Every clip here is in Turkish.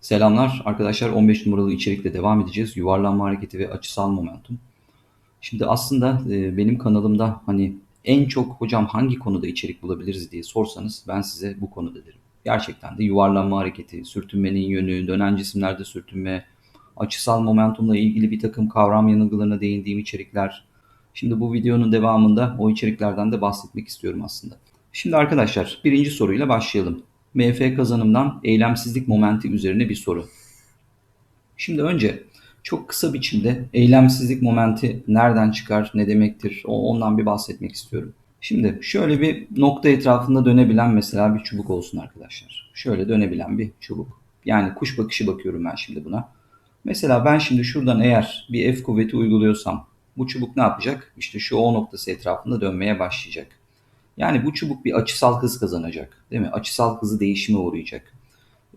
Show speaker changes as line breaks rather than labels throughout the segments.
Selamlar arkadaşlar 15 numaralı içerikle devam edeceğiz. Yuvarlanma hareketi ve açısal momentum. Şimdi aslında e, benim kanalımda hani en çok hocam hangi konuda içerik bulabiliriz diye sorsanız ben size bu konuda derim. Gerçekten de yuvarlanma hareketi, sürtünmenin yönü, dönen cisimlerde sürtünme, açısal momentumla ilgili bir takım kavram yanılgılarına değindiğim içerikler. Şimdi bu videonun devamında o içeriklerden de bahsetmek istiyorum aslında. Şimdi arkadaşlar birinci soruyla başlayalım. MF kazanımdan eylemsizlik momenti üzerine bir soru. Şimdi önce çok kısa biçimde eylemsizlik momenti nereden çıkar, ne demektir ondan bir bahsetmek istiyorum. Şimdi şöyle bir nokta etrafında dönebilen mesela bir çubuk olsun arkadaşlar. Şöyle dönebilen bir çubuk. Yani kuş bakışı bakıyorum ben şimdi buna. Mesela ben şimdi şuradan eğer bir F kuvveti uyguluyorsam bu çubuk ne yapacak? İşte şu O noktası etrafında dönmeye başlayacak. Yani bu çubuk bir açısal hız kazanacak. Değil mi? Açısal hızı değişime uğrayacak.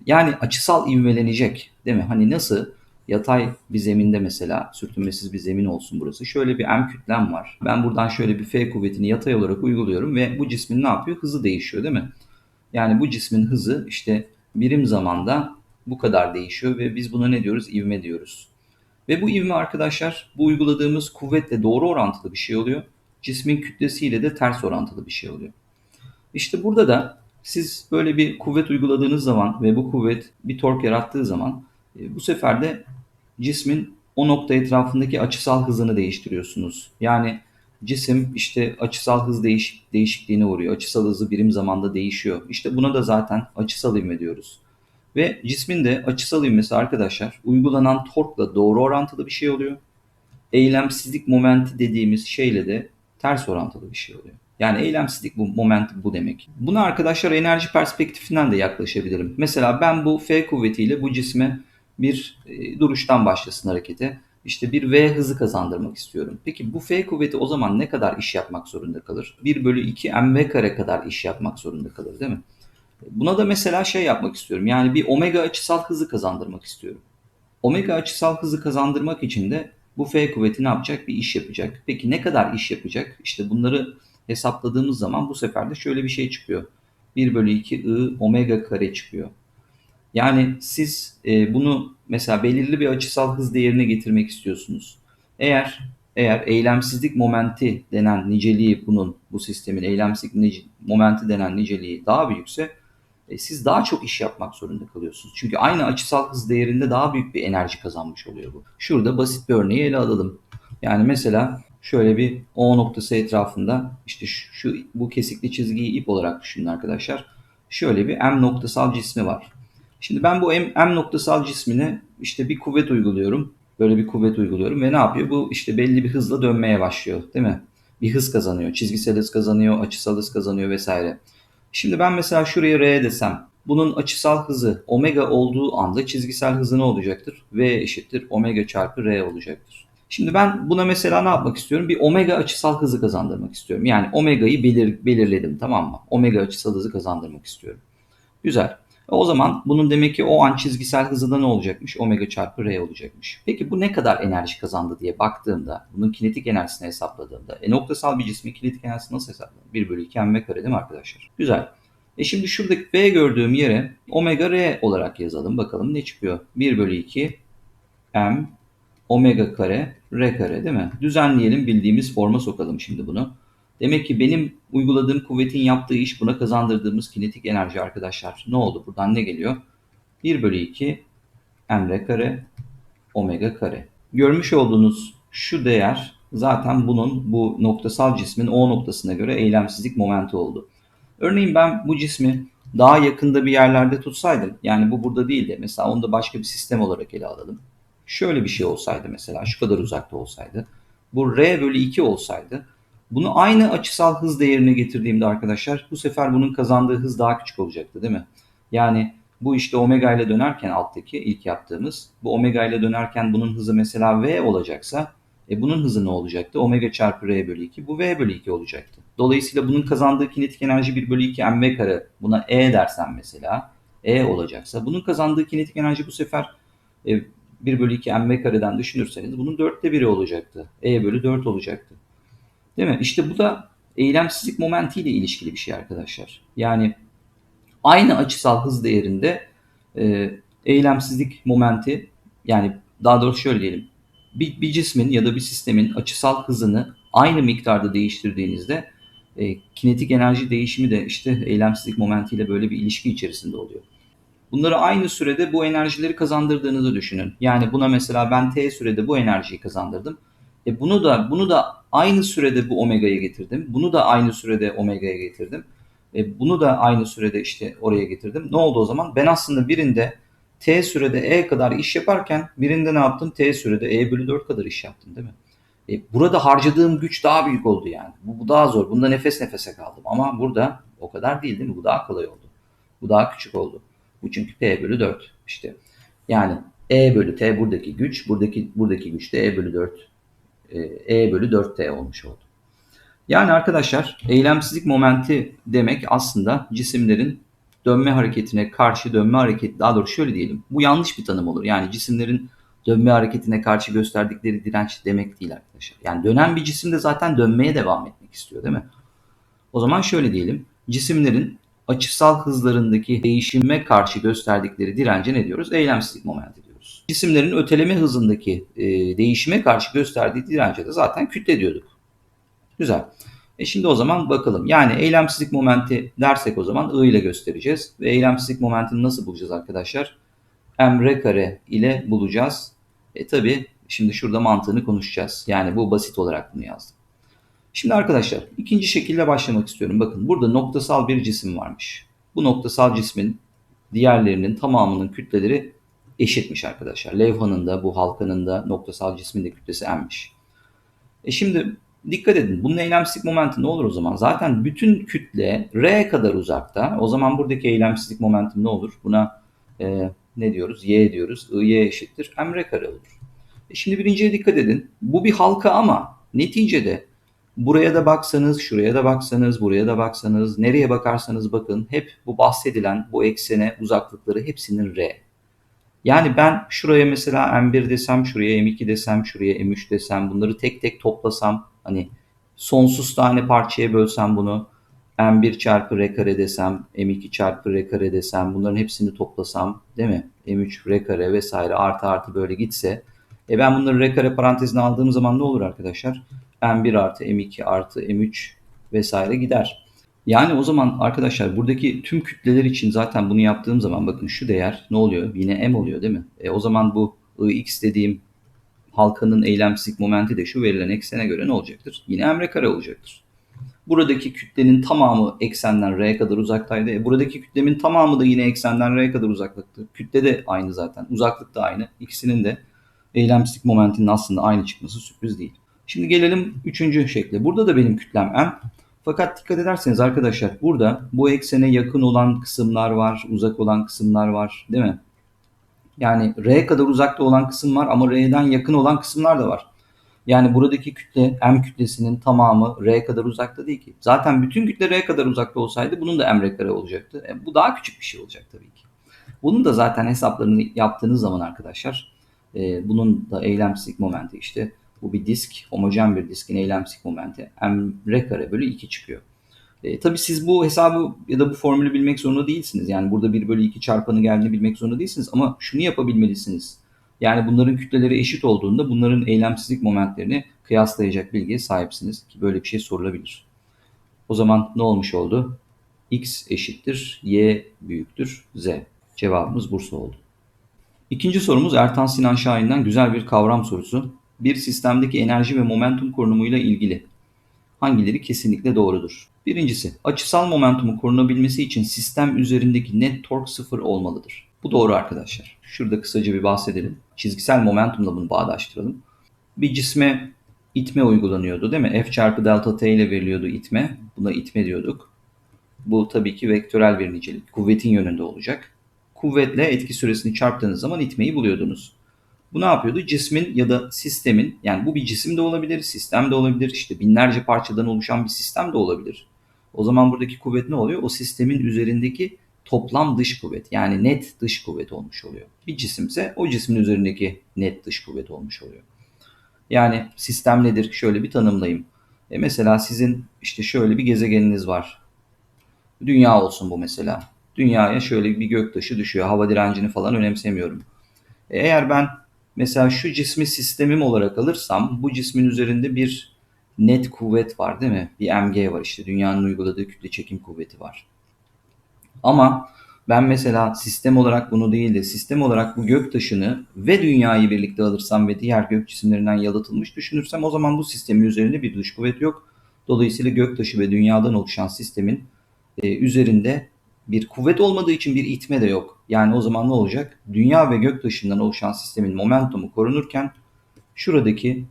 Yani açısal ivmelenecek. Değil mi? Hani nasıl yatay bir zeminde mesela sürtünmesiz bir zemin olsun burası. Şöyle bir M kütlem var. Ben buradan şöyle bir F kuvvetini yatay olarak uyguluyorum ve bu cismin ne yapıyor? Hızı değişiyor değil mi? Yani bu cismin hızı işte birim zamanda bu kadar değişiyor ve biz buna ne diyoruz? İvme diyoruz. Ve bu ivme arkadaşlar bu uyguladığımız kuvvetle doğru orantılı bir şey oluyor cismin kütlesiyle de ters orantılı bir şey oluyor. İşte burada da siz böyle bir kuvvet uyguladığınız zaman ve bu kuvvet bir tork yarattığı zaman e, bu sefer de cismin o nokta etrafındaki açısal hızını değiştiriyorsunuz. Yani cisim işte açısal hız değiş, değişikliğine uğruyor. Açısal hızı birim zamanda değişiyor. İşte buna da zaten açısal ivme diyoruz. Ve cismin de açısal ivmesi arkadaşlar uygulanan torkla doğru orantılı bir şey oluyor. Eylemsizlik momenti dediğimiz şeyle de ters orantılı bir şey oluyor. Yani eylemsizlik bu moment bu demek. Buna arkadaşlar enerji perspektifinden de yaklaşabilirim. Mesela ben bu F kuvvetiyle bu cisme bir e, duruştan başlasın harekete. İşte bir V hızı kazandırmak istiyorum. Peki bu F kuvveti o zaman ne kadar iş yapmak zorunda kalır? 1 bölü 2 mv kare kadar iş yapmak zorunda kalır değil mi? Buna da mesela şey yapmak istiyorum. Yani bir omega açısal hızı kazandırmak istiyorum. Omega açısal hızı kazandırmak için de bu F kuvveti ne yapacak? Bir iş yapacak. Peki ne kadar iş yapacak? İşte bunları hesapladığımız zaman bu sefer de şöyle bir şey çıkıyor. 1 bölü 2 I omega kare çıkıyor. Yani siz e, bunu mesela belirli bir açısal hız değerine getirmek istiyorsunuz. Eğer eğer eylemsizlik momenti denen niceliği bunun bu sistemin eylemsizlik momenti denen niceliği daha büyükse e, siz daha çok iş yapmak zorunda kalıyorsunuz. Çünkü aynı açısal hız değerinde daha büyük bir enerji kazanmış oluyor bu. Şurada basit bir örneği ele alalım. Yani mesela şöyle bir O noktası etrafında işte şu, şu bu kesikli çizgiyi ip olarak düşünün arkadaşlar. Şöyle bir M noktasal cismi var. Şimdi ben bu M, M noktasal cismine işte bir kuvvet uyguluyorum. Böyle bir kuvvet uyguluyorum ve ne yapıyor? Bu işte belli bir hızla dönmeye başlıyor değil mi? Bir hız kazanıyor. Çizgisel hız kazanıyor, açısal hız kazanıyor vesaire. Şimdi ben mesela şuraya R desem bunun açısal hızı omega olduğu anda çizgisel hızı ne olacaktır? V eşittir omega çarpı R olacaktır. Şimdi ben buna mesela ne yapmak istiyorum? Bir omega açısal hızı kazandırmak istiyorum. Yani omega'yı belir, belirledim tamam mı? Omega açısal hızı kazandırmak istiyorum. Güzel. O zaman bunun demek ki o an çizgisel hızı da ne olacakmış? Omega çarpı R olacakmış. Peki bu ne kadar enerji kazandı diye baktığımda, bunun kinetik enerjisini hesapladığımda, e noktasal bir cismin kinetik enerjisi nasıl hesaplanır? 1 bölü 2 mv kare değil mi arkadaşlar? Güzel. E şimdi şuradaki V gördüğüm yere omega R olarak yazalım. Bakalım ne çıkıyor? 1 bölü 2 m omega kare R kare değil mi? Düzenleyelim bildiğimiz forma sokalım şimdi bunu. Demek ki benim uyguladığım kuvvetin yaptığı iş buna kazandırdığımız kinetik enerji arkadaşlar. Ne oldu? Buradan ne geliyor? 1 bölü 2 mr kare omega kare. Görmüş olduğunuz şu değer zaten bunun bu noktasal cismin O noktasına göre eylemsizlik momenti oldu. Örneğin ben bu cismi daha yakında bir yerlerde tutsaydım yani bu burada değil de mesela onu da başka bir sistem olarak ele alalım. Şöyle bir şey olsaydı mesela şu kadar uzakta olsaydı bu R bölü 2 olsaydı bunu aynı açısal hız değerine getirdiğimde arkadaşlar bu sefer bunun kazandığı hız daha küçük olacaktı değil mi? Yani bu işte omega ile dönerken alttaki ilk yaptığımız bu omega ile dönerken bunun hızı mesela v olacaksa e bunun hızı ne olacaktı? Omega çarpı r bölü 2 bu v bölü 2 olacaktı. Dolayısıyla bunun kazandığı kinetik enerji 1 bölü 2 mv kare buna e dersen mesela e olacaksa bunun kazandığı kinetik enerji bu sefer e, 1 bölü 2 mv kareden düşünürseniz bunun 4'te 1'i olacaktı. e bölü 4 olacaktı. Değil mi? İşte bu da eylemsizlik momentiyle ilişkili bir şey arkadaşlar. Yani aynı açısal hız değerinde e, eylemsizlik momenti yani daha doğrusu şöyle diyelim. Bir, bir cismin ya da bir sistemin açısal hızını aynı miktarda değiştirdiğinizde e, kinetik enerji değişimi de işte eylemsizlik momentiyle böyle bir ilişki içerisinde oluyor. Bunları aynı sürede bu enerjileri kazandırdığınızı düşünün. Yani buna mesela ben t sürede bu enerjiyi kazandırdım. E bunu da bunu da aynı sürede bu omega'ya getirdim. Bunu da aynı sürede omega'ya getirdim. E bunu da aynı sürede işte oraya getirdim. Ne oldu o zaman? Ben aslında birinde t sürede e kadar iş yaparken birinde ne yaptım? t sürede e bölü 4 kadar iş yaptım değil mi? E, burada harcadığım güç daha büyük oldu yani. Bu, bu daha zor. Bunda nefes nefese kaldım. Ama burada o kadar değil değil mi? Bu daha kolay oldu. Bu daha küçük oldu. Bu çünkü P bölü 4 işte. Yani E bölü T buradaki güç, buradaki buradaki güç de E bölü 4 E bölü 4T olmuş oldu. Yani arkadaşlar eylemsizlik momenti demek aslında cisimlerin dönme hareketine karşı dönme hareketi daha doğrusu şöyle diyelim. Bu yanlış bir tanım olur. Yani cisimlerin dönme hareketine karşı gösterdikleri direnç demek değil arkadaşlar. Yani dönen bir cisim de zaten dönmeye devam etmek istiyor değil mi? O zaman şöyle diyelim. Cisimlerin açısal hızlarındaki değişime karşı gösterdikleri dirence ne diyoruz? Eylemsizlik momenti diyoruz. Cisimlerin öteleme hızındaki e, değişime karşı gösterdiği dirence de zaten kütle diyorduk. Güzel. E şimdi o zaman bakalım. Yani eylemsizlik momenti dersek o zaman I ile göstereceğiz. Ve eylemsizlik momentini nasıl bulacağız arkadaşlar? m kare ile bulacağız. E tabi şimdi şurada mantığını konuşacağız. Yani bu basit olarak bunu yazdım. Şimdi arkadaşlar ikinci şekilde başlamak istiyorum. Bakın burada noktasal bir cisim varmış. Bu noktasal cismin diğerlerinin tamamının kütleleri eşitmiş arkadaşlar. Levhanın da bu halkanın da noktasal cismin de kütlesi m'miş. E şimdi dikkat edin bunun eylemsizlik momenti ne olur o zaman? Zaten bütün kütle r kadar uzakta. O zaman buradaki eylemsizlik momentum ne olur? Buna e, ne diyoruz? Y diyoruz. Y eşittir. M r kare olur. E şimdi birinciye dikkat edin. Bu bir halka ama neticede Buraya da baksanız, şuraya da baksanız, buraya da baksanız, nereye bakarsanız bakın hep bu bahsedilen bu eksene uzaklıkları hepsinin R. Yani ben şuraya mesela M1 desem, şuraya M2 desem, şuraya M3 desem bunları tek tek toplasam hani sonsuz tane parçaya bölsem bunu M1 çarpı R kare desem, M2 çarpı R kare desem bunların hepsini toplasam değil mi? M3 R kare vesaire artı artı böyle gitse e ben bunları R kare parantezine aldığım zaman ne olur arkadaşlar? M1 artı M2 artı M3 vesaire gider. Yani o zaman arkadaşlar buradaki tüm kütleler için zaten bunu yaptığım zaman bakın şu değer ne oluyor? Yine M oluyor değil mi? E o zaman bu Ix dediğim halkanın eylemsizlik momenti de şu verilen eksene göre ne olacaktır? Yine M kare olacaktır. Buradaki kütlenin tamamı eksenden R'ye kadar uzaktaydı. E buradaki kütlemin tamamı da yine eksenden R'ye kadar uzaklıktı. Kütle de aynı zaten. Uzaklık da aynı. İkisinin de eylemsizlik momentinin aslında aynı çıkması sürpriz değil. Şimdi gelelim üçüncü şekle. Burada da benim kütlem m. Fakat dikkat ederseniz arkadaşlar burada bu eksene yakın olan kısımlar var, uzak olan kısımlar var değil mi? Yani R kadar uzakta olan kısım var ama R'den yakın olan kısımlar da var. Yani buradaki kütle M kütlesinin tamamı R kadar uzakta değil ki. Zaten bütün kütle R kadar uzakta olsaydı bunun da M R kare olacaktı. E, bu daha küçük bir şey olacak tabii ki. Bunun da zaten hesaplarını yaptığınız zaman arkadaşlar e, bunun da eylemsizlik momenti işte bu bir disk, homojen bir diskin eylemsizlik momenti m kare bölü 2 çıkıyor. E, tabii siz bu hesabı ya da bu formülü bilmek zorunda değilsiniz. Yani burada 1 bölü 2 çarpanı geldiğini bilmek zorunda değilsiniz. Ama şunu yapabilmelisiniz. Yani bunların kütleleri eşit olduğunda bunların eylemsizlik momentlerini kıyaslayacak bilgiye sahipsiniz. Ki böyle bir şey sorulabilir. O zaman ne olmuş oldu? x eşittir, y büyüktür, z. Cevabımız Bursa oldu. İkinci sorumuz Ertan Sinan Şahin'den güzel bir kavram sorusu bir sistemdeki enerji ve momentum korunumuyla ilgili hangileri kesinlikle doğrudur? Birincisi, açısal momentumu korunabilmesi için sistem üzerindeki net tork sıfır olmalıdır. Bu doğru arkadaşlar. Şurada kısaca bir bahsedelim. Çizgisel momentumla bunu bağdaştıralım. Bir cisme itme uygulanıyordu değil mi? F çarpı delta t ile veriliyordu itme. Buna itme diyorduk. Bu tabii ki vektörel bir nicelik. Kuvvetin yönünde olacak. Kuvvetle etki süresini çarptığınız zaman itmeyi buluyordunuz. Bu ne yapıyordu? Cismin ya da sistemin yani bu bir cisim de olabilir, sistem de olabilir, işte binlerce parçadan oluşan bir sistem de olabilir. O zaman buradaki kuvvet ne oluyor? O sistemin üzerindeki toplam dış kuvvet yani net dış kuvvet olmuş oluyor. Bir cisimse o cismin üzerindeki net dış kuvvet olmuş oluyor. Yani sistem nedir? Şöyle bir tanımlayayım. E mesela sizin işte şöyle bir gezegeniniz var. Dünya olsun bu mesela. dünyaya şöyle bir göktaşı düşüyor. Hava direncini falan önemsemiyorum. E, eğer ben mesela şu cismi sistemim olarak alırsam bu cismin üzerinde bir net kuvvet var değil mi? Bir mg var işte dünyanın uyguladığı kütle çekim kuvveti var. Ama ben mesela sistem olarak bunu değil de sistem olarak bu göktaşını ve dünyayı birlikte alırsam ve diğer gök cisimlerinden yalıtılmış düşünürsem o zaman bu sistemin üzerinde bir dış kuvvet yok. Dolayısıyla göktaşı ve dünyadan oluşan sistemin e, üzerinde bir kuvvet olmadığı için bir itme de yok. Yani o zaman ne olacak? Dünya ve göktaşından oluşan sistemin momentumu korunurken şuradaki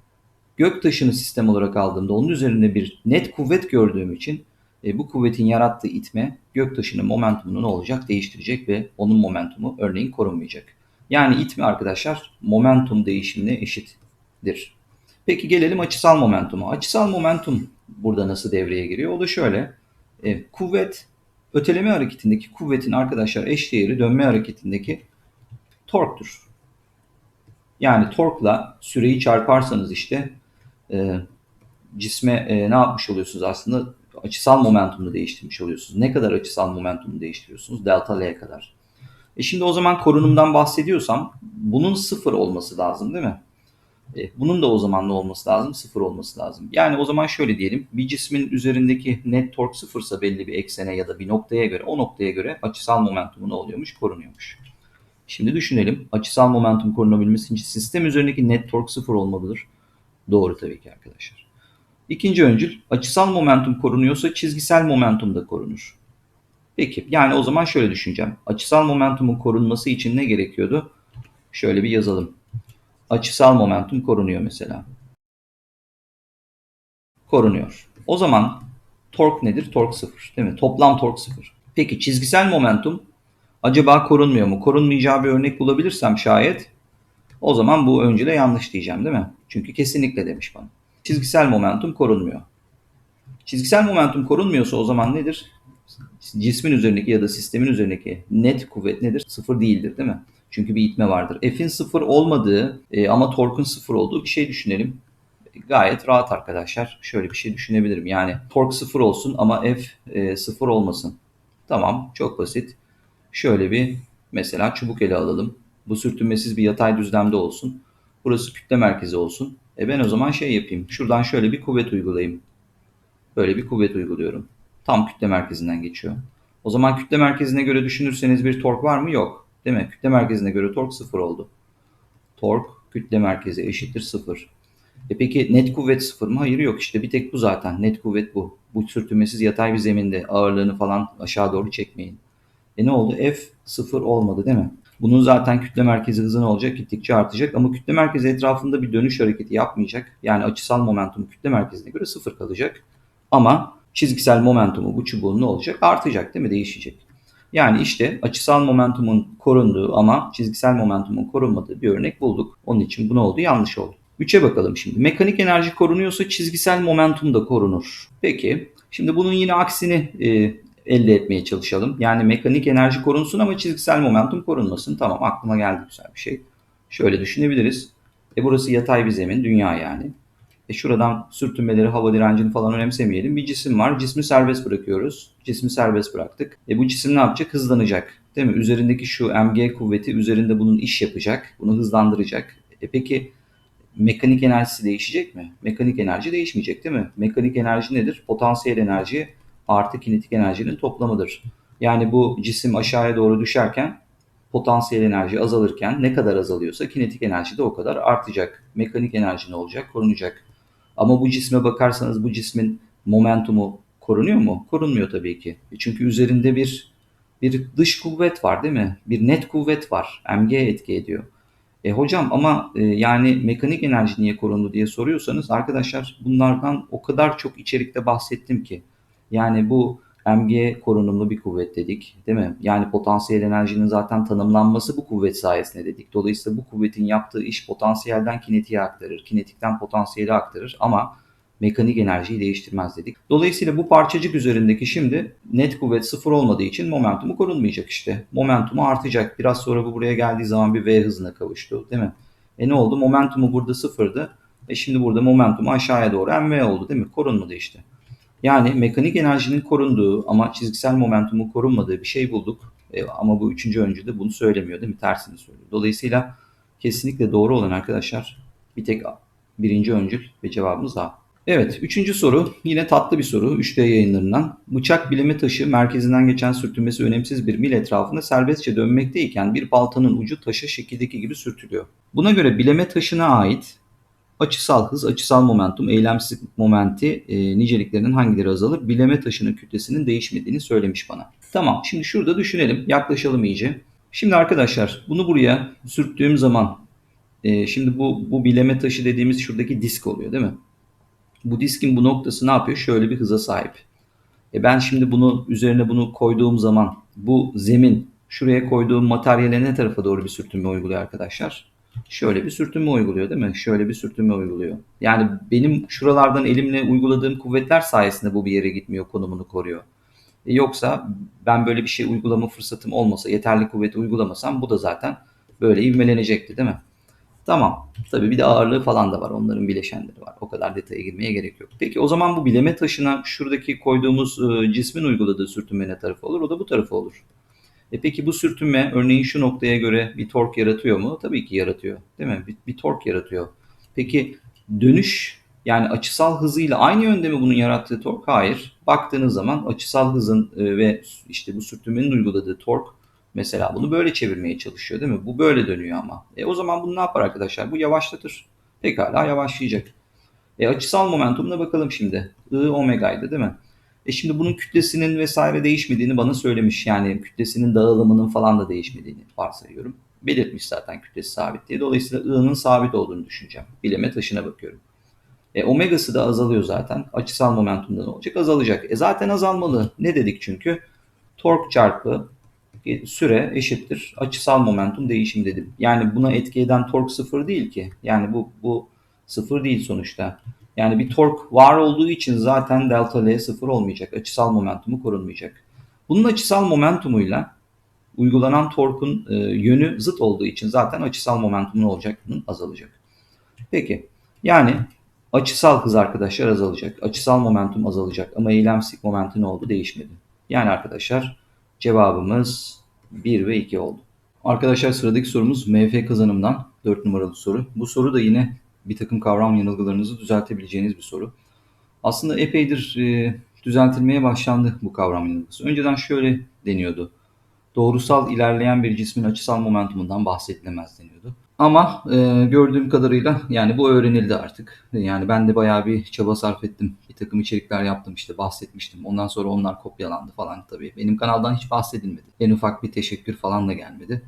göktaşını sistem olarak aldığımda onun üzerinde bir net kuvvet gördüğüm için e, bu kuvvetin yarattığı itme göktaşının momentumunu ne olacak? Değiştirecek ve onun momentumu örneğin korunmayacak. Yani itme arkadaşlar momentum değişimine eşittir. Peki gelelim açısal momentuma. Açısal momentum burada nasıl devreye giriyor? O da şöyle. E, kuvvet öteleme hareketindeki kuvvetin arkadaşlar eşdeğeri dönme hareketindeki torktur. Yani torkla süreyi çarparsanız işte e, cisme e, ne yapmış oluyorsunuz aslında? Açısal momentumunu değiştirmiş oluyorsunuz. Ne kadar açısal momentumu değiştiriyorsunuz? Delta L kadar. E şimdi o zaman korunumdan bahsediyorsam bunun sıfır olması lazım değil mi? E, bunun da o zaman ne olması lazım? Sıfır olması lazım. Yani o zaman şöyle diyelim. Bir cismin üzerindeki net tork sıfırsa belli bir eksene ya da bir noktaya göre o noktaya göre açısal momentumu ne oluyormuş? Korunuyormuş. Şimdi düşünelim. Açısal momentum korunabilmesi için sistem üzerindeki net tork sıfır olmalıdır. Doğru tabii ki arkadaşlar. İkinci öncül açısal momentum korunuyorsa çizgisel momentum da korunur. Peki yani o zaman şöyle düşüneceğim. Açısal momentumun korunması için ne gerekiyordu? Şöyle bir yazalım. Açısal momentum korunuyor mesela. Korunuyor. O zaman tork nedir? Tork sıfır değil mi? Toplam tork sıfır. Peki çizgisel momentum acaba korunmuyor mu? Korunmayacağı bir örnek bulabilirsem şayet o zaman bu öncüle yanlış diyeceğim değil mi? Çünkü kesinlikle demiş bana. Çizgisel momentum korunmuyor. Çizgisel momentum korunmuyorsa o zaman nedir? Cismin üzerindeki ya da sistemin üzerindeki net kuvvet nedir? Sıfır değildir değil mi? Çünkü bir itme vardır. F'in sıfır olmadığı e, ama torkun sıfır olduğu bir şey düşünelim. Gayet rahat arkadaşlar. Şöyle bir şey düşünebilirim. Yani tork sıfır olsun ama F e, sıfır olmasın. Tamam çok basit. Şöyle bir mesela çubuk ele alalım. Bu sürtünmesiz bir yatay düzlemde olsun. Burası kütle merkezi olsun. E ben o zaman şey yapayım. Şuradan şöyle bir kuvvet uygulayayım. Böyle bir kuvvet uyguluyorum. Tam kütle merkezinden geçiyor. O zaman kütle merkezine göre düşünürseniz bir tork var mı? Yok. Değil mi? Kütle merkezine göre tork sıfır oldu. Tork kütle merkezi eşittir sıfır. E peki net kuvvet sıfır mı? Hayır yok. İşte bir tek bu zaten. Net kuvvet bu. Bu sürtünmesiz yatay bir zeminde ağırlığını falan aşağı doğru çekmeyin. E ne oldu? F sıfır olmadı değil mi? Bunun zaten kütle merkezi hızı ne olacak? Gittikçe artacak ama kütle merkezi etrafında bir dönüş hareketi yapmayacak. Yani açısal momentum kütle merkezine göre sıfır kalacak. Ama çizgisel momentumu bu çubuğun ne olacak? Artacak değil mi? Değişecek. Yani işte açısal momentumun korunduğu ama çizgisel momentumun korunmadığı bir örnek bulduk. Onun için bu ne oldu? Yanlış oldu. 3'e bakalım şimdi. Mekanik enerji korunuyorsa çizgisel momentum da korunur. Peki. Şimdi bunun yine aksini e, elde etmeye çalışalım. Yani mekanik enerji korunsun ama çizgisel momentum korunmasın. Tamam aklıma geldi güzel bir şey. Şöyle düşünebiliriz. E burası yatay bir zemin, dünya yani. E şuradan sürtünmeleri, hava direncini falan önemsemeyelim. Bir cisim var. Cismi serbest bırakıyoruz. Cismi serbest bıraktık. E bu cisim ne yapacak? Hızlanacak. Değil mi? Üzerindeki şu mg kuvveti üzerinde bunun iş yapacak. Bunu hızlandıracak. E peki mekanik enerjisi değişecek mi? Mekanik enerji değişmeyecek değil mi? Mekanik enerji nedir? Potansiyel enerji artı kinetik enerjinin toplamıdır. Yani bu cisim aşağıya doğru düşerken potansiyel enerji azalırken ne kadar azalıyorsa kinetik enerji de o kadar artacak. Mekanik enerji ne olacak? Korunacak. Ama bu cisme bakarsanız bu cismin momentumu korunuyor mu? Korunmuyor tabii ki. E çünkü üzerinde bir bir dış kuvvet var değil mi? Bir net kuvvet var. Mg etki ediyor. E hocam ama e, yani mekanik enerji niye korundu diye soruyorsanız arkadaşlar bunlardan o kadar çok içerikte bahsettim ki. Yani bu mg korunumlu bir kuvvet dedik değil mi? Yani potansiyel enerjinin zaten tanımlanması bu kuvvet sayesinde dedik. Dolayısıyla bu kuvvetin yaptığı iş potansiyelden kinetiğe aktarır, kinetikten potansiyele aktarır ama mekanik enerjiyi değiştirmez dedik. Dolayısıyla bu parçacık üzerindeki şimdi net kuvvet sıfır olmadığı için momentumu korunmayacak işte. Momentumu artacak. Biraz sonra bu buraya geldiği zaman bir V hızına kavuştu değil mi? E ne oldu? Momentumu burada sıfırdı. E şimdi burada momentumu aşağıya doğru mv oldu değil mi? Korunmadı işte. Yani mekanik enerjinin korunduğu ama çizgisel momentumun korunmadığı bir şey bulduk. E, ama bu üçüncü öncü de bunu söylemiyor değil mi? Tersini söylüyor. Dolayısıyla kesinlikle doğru olan arkadaşlar bir tek birinci öncül ve cevabımız A. Evet, üçüncü soru yine tatlı bir soru 3D yayınlarından. Bıçak bileme taşı merkezinden geçen sürtünmesi önemsiz bir mil etrafında serbestçe dönmekteyken bir baltanın ucu taşa şekildeki gibi sürtülüyor. Buna göre bileme taşına ait açısal hız, açısal momentum, eylemsizlik momenti e, niceliklerinin hangileri azalır? Bileme taşının kütlesinin değişmediğini söylemiş bana. Tamam, şimdi şurada düşünelim, yaklaşalım iyice. Şimdi arkadaşlar bunu buraya sürttüğüm zaman e, şimdi bu, bu bileme taşı dediğimiz şuradaki disk oluyor değil mi? Bu diskin bu noktası ne yapıyor? Şöyle bir hıza sahip. E ben şimdi bunu üzerine bunu koyduğum zaman bu zemin şuraya koyduğum materyale ne tarafa doğru bir sürtünme uyguluyor arkadaşlar? Şöyle bir sürtünme uyguluyor değil mi? Şöyle bir sürtünme uyguluyor. Yani benim şuralardan elimle uyguladığım kuvvetler sayesinde bu bir yere gitmiyor, konumunu koruyor. E yoksa ben böyle bir şey uygulama fırsatım olmasa, yeterli kuvveti uygulamasam bu da zaten böyle ivmelenecekti değil mi? Tamam. Tabii bir de ağırlığı falan da var. Onların bileşenleri var. O kadar detaya girmeye gerek yok. Peki o zaman bu bileme taşına şuradaki koyduğumuz e, cismin uyguladığı sürtünme ne tarafı olur? O da bu tarafı olur. E peki bu sürtünme örneğin şu noktaya göre bir tork yaratıyor mu? Tabii ki yaratıyor. Değil mi? Bir, bir tork yaratıyor. Peki dönüş yani açısal hızıyla aynı yönde mi bunun yarattığı tork? Hayır. Baktığınız zaman açısal hızın e, ve işte bu sürtünmenin uyguladığı tork Mesela bunu böyle çevirmeye çalışıyor değil mi? Bu böyle dönüyor ama. E o zaman bunu ne yapar arkadaşlar? Bu yavaşlatır. Pekala yavaşlayacak. E açısal momentumuna bakalım şimdi. I omega'ydı değil mi? E şimdi bunun kütlesinin vesaire değişmediğini bana söylemiş. Yani kütlesinin dağılımının falan da değişmediğini varsayıyorum. Belirtmiş zaten kütlesi sabit diye. Dolayısıyla I'nın sabit olduğunu düşüneceğim. Bileme taşına bakıyorum. E, omegası da azalıyor zaten. Açısal momentumda ne olacak? Azalacak. E zaten azalmalı. Ne dedik çünkü? Tork çarpı süre eşittir açısal momentum değişim dedim. Yani buna etki eden tork sıfır değil ki. Yani bu bu sıfır değil sonuçta. Yani bir tork var olduğu için zaten delta L sıfır olmayacak. Açısal momentumu korunmayacak. Bunun açısal momentumuyla uygulanan torkun e, yönü zıt olduğu için zaten açısal momentumun olacak? Bunun azalacak. Peki. Yani açısal hız arkadaşlar azalacak. Açısal momentum azalacak. Ama eylemsik momenti ne oldu? Değişmedi. Yani arkadaşlar Cevabımız 1 ve 2 oldu. Arkadaşlar sıradaki sorumuz MF kazanımdan 4 numaralı soru. Bu soru da yine bir takım kavram yanılgılarınızı düzeltebileceğiniz bir soru. Aslında epeydir e, düzeltilmeye başlandı bu kavram yanılgısı. Önceden şöyle deniyordu. Doğrusal ilerleyen bir cismin açısal momentumundan bahsedilemez deniyordu. Ama e, gördüğüm kadarıyla yani bu öğrenildi artık. Yani ben de bayağı bir çaba sarf ettim. Bir takım içerikler yaptım işte bahsetmiştim. Ondan sonra onlar kopyalandı falan tabii. Benim kanaldan hiç bahsedilmedi. En ufak bir teşekkür falan da gelmedi.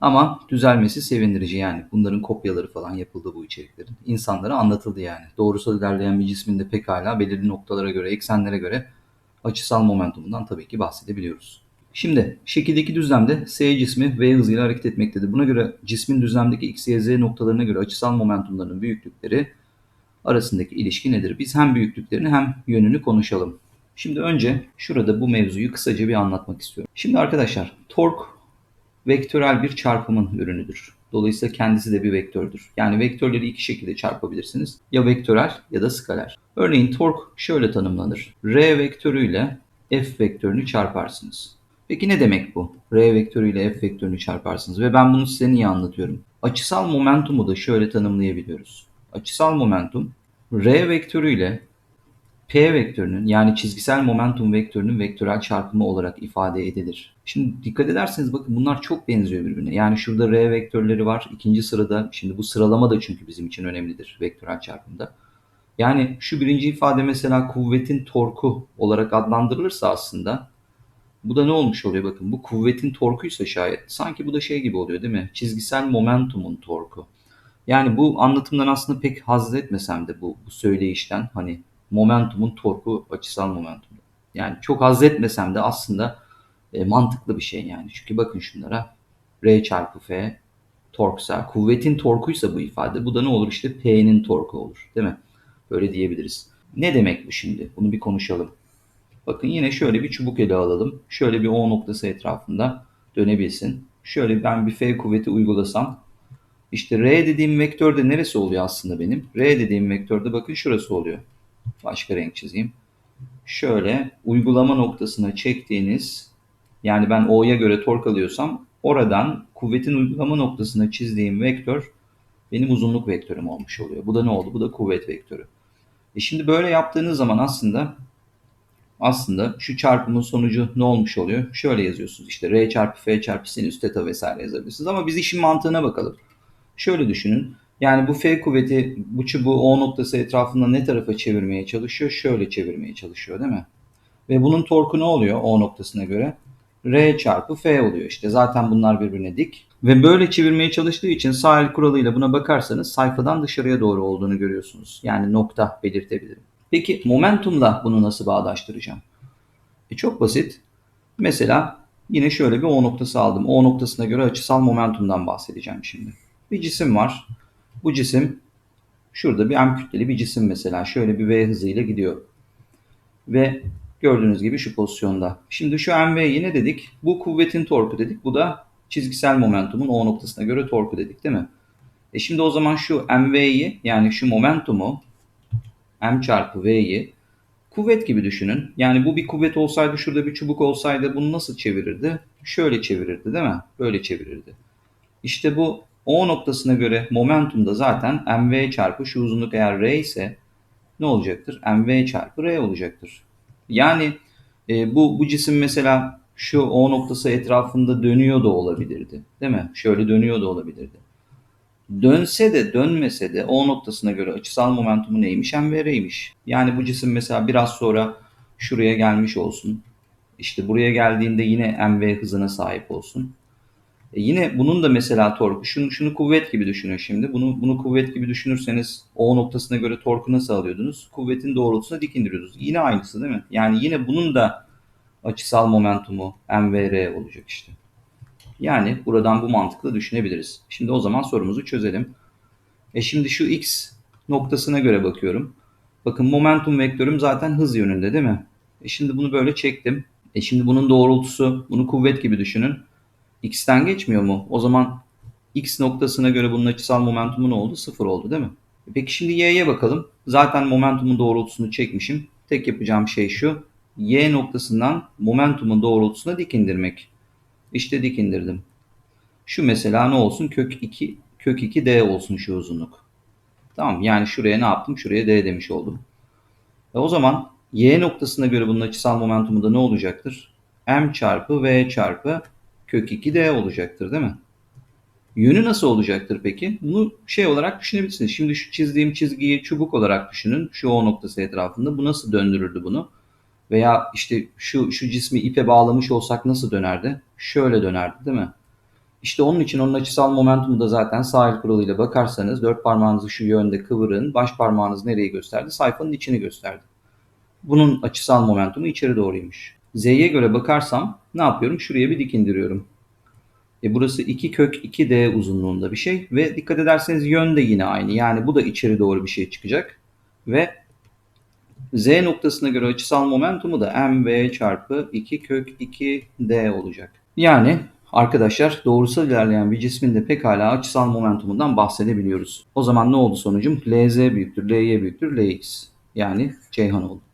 Ama düzelmesi sevindirici yani. Bunların kopyaları falan yapıldı bu içeriklerin. İnsanlara anlatıldı yani. Doğrusal ilerleyen bir cismin de pekala belirli noktalara göre, eksenlere göre açısal momentumundan tabii ki bahsedebiliyoruz. Şimdi şekildeki düzlemde S cismi V hızıyla hareket etmektedir. Buna göre cismin düzlemdeki X, Y, Z noktalarına göre açısal momentumlarının büyüklükleri arasındaki ilişki nedir? Biz hem büyüklüklerini hem yönünü konuşalım. Şimdi önce şurada bu mevzuyu kısaca bir anlatmak istiyorum. Şimdi arkadaşlar tork vektörel bir çarpımın ürünüdür. Dolayısıyla kendisi de bir vektördür. Yani vektörleri iki şekilde çarpabilirsiniz. Ya vektörel ya da skaler. Örneğin tork şöyle tanımlanır. R vektörüyle F vektörünü çarparsınız. Peki ne demek bu? R vektörü ile F vektörünü çarparsınız ve ben bunu size niye anlatıyorum? Açısal momentumu da şöyle tanımlayabiliyoruz. Açısal momentum R vektörü ile P vektörünün yani çizgisel momentum vektörünün vektörel çarpımı olarak ifade edilir. Şimdi dikkat ederseniz bakın bunlar çok benziyor birbirine. Yani şurada R vektörleri var. ikinci sırada şimdi bu sıralama da çünkü bizim için önemlidir vektörel çarpımda. Yani şu birinci ifade mesela kuvvetin torku olarak adlandırılırsa aslında bu da ne olmuş oluyor bakın. Bu kuvvetin torkuysa şayet sanki bu da şey gibi oluyor değil mi? Çizgisel momentumun torku. Yani bu anlatımdan aslında pek haz etmesem de bu, bu söyleyişten hani momentumun torku açısal momentum. Yani çok haz etmesem de aslında e, mantıklı bir şey yani. Çünkü bakın şunlara R çarpı F torksa, kuvvetin torkuysa bu ifade. Bu da ne olur işte P'nin torku olur değil mi? Böyle diyebiliriz. Ne demek bu şimdi? Bunu bir konuşalım. Bakın yine şöyle bir çubuk ele alalım. Şöyle bir O noktası etrafında dönebilsin. Şöyle ben bir F kuvveti uygulasam. İşte R dediğim vektörde neresi oluyor aslında benim? R dediğim vektörde bakın şurası oluyor. Başka renk çizeyim. şöyle uygulama noktasına çektiğiniz yani ben O'ya göre tork alıyorsam oradan kuvvetin uygulama noktasına çizdiğim vektör benim uzunluk vektörüm olmuş oluyor. Bu da ne oldu? Bu da kuvvet vektörü. E şimdi böyle yaptığınız zaman aslında aslında şu çarpımın sonucu ne olmuş oluyor? Şöyle yazıyorsunuz işte R çarpı F çarpı sinüs teta vesaire yazabilirsiniz. Ama biz işin mantığına bakalım. Şöyle düşünün. Yani bu F kuvveti bu çubuğu O noktası etrafında ne tarafa çevirmeye çalışıyor? Şöyle çevirmeye çalışıyor değil mi? Ve bunun torku ne oluyor O noktasına göre? R çarpı F oluyor işte. Zaten bunlar birbirine dik. Ve böyle çevirmeye çalıştığı için sağ el kuralıyla buna bakarsanız sayfadan dışarıya doğru olduğunu görüyorsunuz. Yani nokta belirtebilirim. Peki momentumla bunu nasıl bağdaştıracağım? E çok basit. Mesela yine şöyle bir O noktası aldım. O noktasına göre açısal momentumdan bahsedeceğim şimdi. Bir cisim var. Bu cisim şurada bir M kütleli bir cisim mesela. Şöyle bir V hızıyla gidiyor. Ve gördüğünüz gibi şu pozisyonda. Şimdi şu MV'yi ne dedik? Bu kuvvetin torku dedik. Bu da çizgisel momentumun O noktasına göre torku dedik değil mi? E şimdi o zaman şu MV'yi yani şu momentumu M çarpı V'yi kuvvet gibi düşünün. Yani bu bir kuvvet olsaydı şurada bir çubuk olsaydı bunu nasıl çevirirdi? Şöyle çevirirdi değil mi? Böyle çevirirdi. İşte bu O noktasına göre momentum da zaten mv çarpı şu uzunluk eğer r ise ne olacaktır? mv çarpı r olacaktır. Yani e, bu, bu cisim mesela şu O noktası etrafında dönüyor da olabilirdi. Değil mi? Şöyle dönüyor da olabilirdi. Dönse de dönmese de O noktasına göre açısal momentumu neymiş? mvr'ymiş. Yani bu cisim mesela biraz sonra şuraya gelmiş olsun. İşte buraya geldiğinde yine mv hızına sahip olsun. E yine bunun da mesela torku, şunu, şunu kuvvet gibi düşünün şimdi. Bunu, bunu kuvvet gibi düşünürseniz O noktasına göre torku nasıl alıyordunuz? Kuvvetin doğrultusuna dik indiriyordunuz. Yine aynısı değil mi? Yani yine bunun da açısal momentumu mvr olacak işte. Yani buradan bu mantıkla düşünebiliriz. Şimdi o zaman sorumuzu çözelim. E şimdi şu x noktasına göre bakıyorum. Bakın momentum vektörüm zaten hız yönünde değil mi? E şimdi bunu böyle çektim. E şimdi bunun doğrultusu, bunu kuvvet gibi düşünün. X'ten geçmiyor mu? O zaman X noktasına göre bunun açısal momentumu ne oldu? Sıfır oldu değil mi? E peki şimdi Y'ye bakalım. Zaten momentumun doğrultusunu çekmişim. Tek yapacağım şey şu. Y noktasından momentumun doğrultusuna dik indirmek. İşte dik indirdim. Şu mesela ne olsun? Kök 2 kök 2 D olsun şu uzunluk. Tamam yani şuraya ne yaptım? Şuraya D demiş oldum. E o zaman Y noktasına göre bunun açısal momentumu da ne olacaktır? M çarpı V çarpı kök 2D olacaktır değil mi? Yönü nasıl olacaktır peki? Bunu şey olarak düşünebilirsiniz. Şimdi şu çizdiğim çizgiyi çubuk olarak düşünün. Şu O noktası etrafında. Bu nasıl döndürürdü bunu? Veya işte şu, şu cismi ipe bağlamış olsak nasıl dönerdi? Şöyle dönerdi değil mi? İşte onun için onun açısal momentumu da zaten sağ kuralıyla bakarsanız dört parmağınızı şu yönde kıvırın. Baş parmağınız nereyi gösterdi? Sayfanın içini gösterdi. Bunun açısal momentumu içeri doğruymuş. Z'ye göre bakarsam ne yapıyorum? Şuraya bir dik indiriyorum. E burası 2 kök 2D uzunluğunda bir şey ve dikkat ederseniz yön de yine aynı. Yani bu da içeri doğru bir şey çıkacak. Ve Z noktasına göre açısal momentumu da mv çarpı 2 kök 2D olacak. Yani arkadaşlar doğrusal ilerleyen bir cismin de pekala açısal momentumundan bahsedebiliyoruz. O zaman ne oldu sonucum? Lz büyüktür, Ly büyüktür, Lx. Yani Ceyhan oldu.